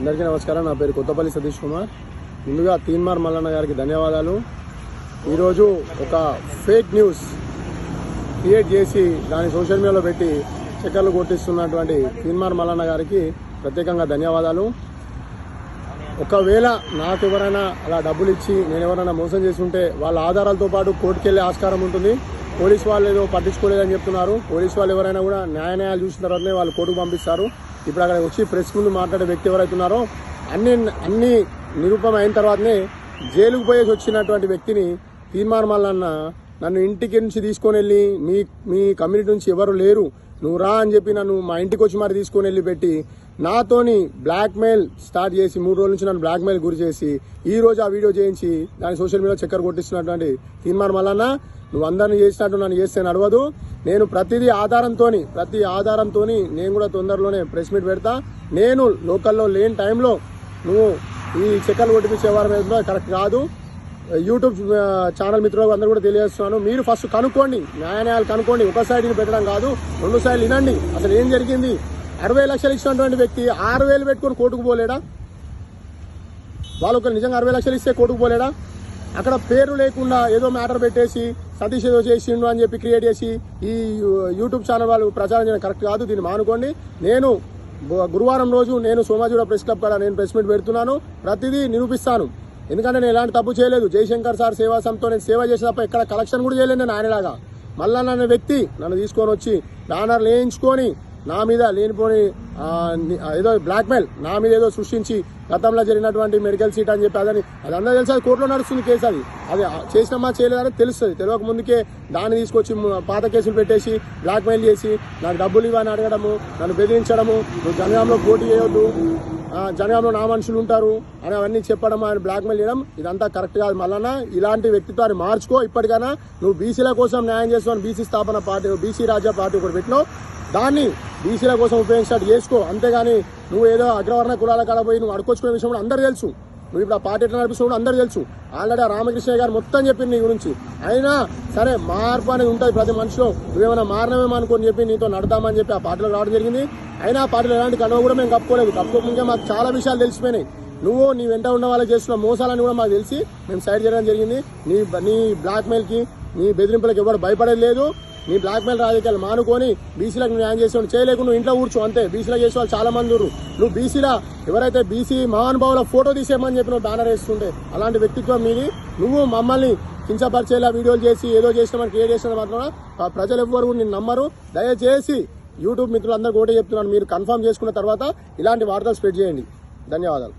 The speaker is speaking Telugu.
అందరికీ నమస్కారం. నా పేరు కొత్తపల్లి సతీష్ కుమార్. ముందుగా తీన్మార్ మల్లన్న గారికి ధన్యవాదాలు. ఈరోజు ఒక ఫేక్ న్యూస్ క్రియేట్ చేసి దాన్ని సోషల్ మీడియాలో పెట్టి చక్కర్లు కొట్టిస్తున్నటువంటి తీన్మార్ మల్లన్న గారికి ప్రత్యేకంగా ధన్యవాదాలు. ఒకవేళ నాకు ఎవరైనా అలా డబ్బులు ఇచ్చి నేను ఎవరైనా మోసం చేసి ఉంటే వాళ్ళ ఆధారాలతో పాటు కోర్టుకెళ్ళే ఆస్కారం ఉంటుంది. పోలీస్ వాళ్ళు ఏదో పట్టించుకోలేదని చెప్తున్నారు. పోలీస్ వాళ్ళు ఎవరైనా కూడా న్యాయ న్యాయాలు చూసిన తర్వాతనే వాళ్ళు కోర్టుకు పంపిస్తారు. ఇప్పుడు అక్కడ వచ్చి ప్రెస్ ముందు మాట్లాడే వ్యక్తి ఎవరైతున్నారో అన్ని అన్ని నిరూపణ అయిన తర్వాతనే జైలుకు పోయేసి వచ్చినటువంటి వ్యక్తిని తీర్మానం మల్లన్న నన్ను ఇంటికి నుంచి తీసుకొని వెళ్ళి మీ మీ కమ్యూనిటీ నుంచి ఎవరు లేరు నువ్వు రా అని చెప్పి నన్ను మా ఇంటికి వచ్చి మరి తీసుకొని వెళ్ళి పెట్టి నాతోని బ్లాక్మెయిల్ స్టార్ట్ చేసి మూడు రోజుల నుంచి నన్ను బ్లాక్మెయిల్ గురి చేసి ఈ రోజు ఆ వీడియో చేయించి దాని సోషల్ మీడియా చక్కర కొట్టిస్తున్నటువంటి తీర్మానం వలన నువ్వు అందరిని చేసినట్టు నన్ను చేస్తే నడవదు నేను ప్రతిదీ ఆధారంతోని ప్రతి ఆధారంతో నేను కూడా తొందరలోనే ప్రెస్ మీట్ పెడతా. నేను లోకల్లో లేని టైంలో నువ్వు ఈ చక్కర్లు కొట్టించే వారం ఏదో కరెక్ట్ కాదు. యూట్యూబ్ ఛానల్ మిత్రులకు అందరూ కూడా తెలియజేస్తున్నాను. మీరు ఫస్ట్ కనుక్కోండి. న్యాయాలయాలు కనుక్కోండి. ఒక సైడ్ని పెట్టడం కాదు రెండు సైడ్లు వినండి. అసలు ఏం జరిగింది? అరవై లక్షలు ఇచ్చినటువంటి వ్యక్తి ఆరు వేలు పెట్టుకొని కోర్టుకు పోలేడా? వాళ్ళు ఒకరు నిజంగా అరవై లక్షలు ఇస్తే కోర్టుకు పోలేడా? అక్కడ పేరు లేకుండా ఏదో మ్యాటర్ పెట్టేసి సతీష్ ఏదో చేసిండు అని చెప్పి క్రియేట్ చేసి ఈ యూట్యూబ్ ఛానల్ వాళ్ళు ప్రచారం చేయడం కరెక్ట్ కాదు. దీన్ని మానుకోండి. నేను గురువారం రోజు నేను సోమాజీరావు ప్రెస్ క్లబ్ కాడ నేను ప్రెస్ మీట్ పెడుతున్నాను. ప్రతిదీ నిరూపిస్తాను. ఎందుకంటే నేను ఎలాంటి తప్పు చేయలేదు. జయశంకర్ సార్ సేవా సంస్థతో నేను సేవ చేసిన తప్ప ఎక్కడ కలెక్షన్ కూడా చేయలేదు నేను ఆయనలాగా. మళ్ళా నన్ను వ్యక్తి నన్ను తీసుకొని వచ్చి బ్యానర్లు వేయించుకొని నా మీద లేనిపోని ఏదో బ్లాక్మెయిల్ నా మీద ఏదో సృష్టించి గతంలో జరిగినటువంటి మెడికల్ సీట్ అని చెప్పి అదని అది అందరూ తెలుసు అది కోర్టులో నడుస్తుంది కేసు అది. అది ఆ, చేయలేదని తెలుస్తుంది. తెలియక ముందుకే దాన్ని తీసుకొచ్చి పాత కేసులు పెట్టేసి బ్లాక్మెయిల్ చేసి నాకు డబ్బులు ఇవ్వని అడగడము నన్ను బెదిరించడము నువ్వు గంగంలో పోటీ చేయొద్దు. జనగాంలో నా మనుషులు ఉంటారు అని అవన్నీ చెప్పడం ఆయన బ్లాక్మెయిల్ చేయడం ఇదంతా కరెక్ట్ కాదు మళ్ళా ఇలాంటి వ్యక్తిత్వాన్ని మార్చుకో ఇప్పటికైనా నువ్వు బీసీల కోసం న్యాయం చేస్తావు బీసీ స్థాపన పార్టీ బీసీ రాజ్య పార్టీ కూడా పెట్టినావు. దాన్ని బీసీల కోసం ఉపయోగించినట్టు చేసుకో. అంతేగాని నువ్వు ఏదో అగ్రవర్ణ కులాల కాడ పోయి నువ్వు అడుకొచ్చుకునే విషయం కూడా అందరూ తెలుసు. నువ్వు ఇప్పుడు ఆ పార్టీ ఎట్లా నడిపిస్తున్నావు అందరూ తెలుసు. ఆల్రెడీ ఆ రామకృష్ణ గారు మొత్తం చెప్పింది నీ గురించి. అయినా సరే మార్పు అనేది ఉంటుంది ప్రతి మనిషిలో. నువ్వేమైనా మారినవేమో అనుకొని చెప్పి నీతో నడదామని చెప్పి ఆ పార్టీలో రావడం జరిగింది. అయినా ఆ పార్టీలో ఎలాంటి కనువ కూడా మేము కప్పుకోలేదు. కప్పుకోకుండా మాకు చాలా విషయాలు తెలిసిపోయినాయి. నువ్వు నీ వెంట ఉన్న వాళ్ళకి చేస్తున్న మోసాలని కూడా మాకు తెలిసి మేము సైడ్ చేయడం జరిగింది. నీ నీ బ్లాక్మెయిల్కి నీ బెదిరింపులకు ఎవరు భయపడలేదు నీ బ్లాక్మెయిల్ రాజకీయాలు మానుకొని బీసీలకు న్యాయం చేసి చేయలేకుండా నువ్వు ఇంట్లో కూర్చో అంతే. బీసీలకు చేసే వాళ్ళు చాలా మంది ఉన్నారు. నువ్వు బీసీలా ఎవరైతే బీసీ మహానుభావుల ఫోటో తీసేయమని చెప్పి నువ్వు బ్యానర్ వేస్తుంటే అలాంటి వ్యక్తిత్వం మీది. నువ్వు మమ్మల్ని కించపరిచేలా వీడియోలు చేసి ఏదో చేసినామని క్రియేట్ చేసిన మాత్రం ప్రజలు ఎవ్వరు కూడా నిన్ను నమ్మరు. దయచేసి యూట్యూబ్ మిత్రులందరూ ఒకటే చెప్తున్నాను. మీరు కన్ఫర్మ్ చేసుకున్న తర్వాత ఇలాంటి వార్తలు స్ప్రెడ్ చేయండి. ధన్యవాదాలు.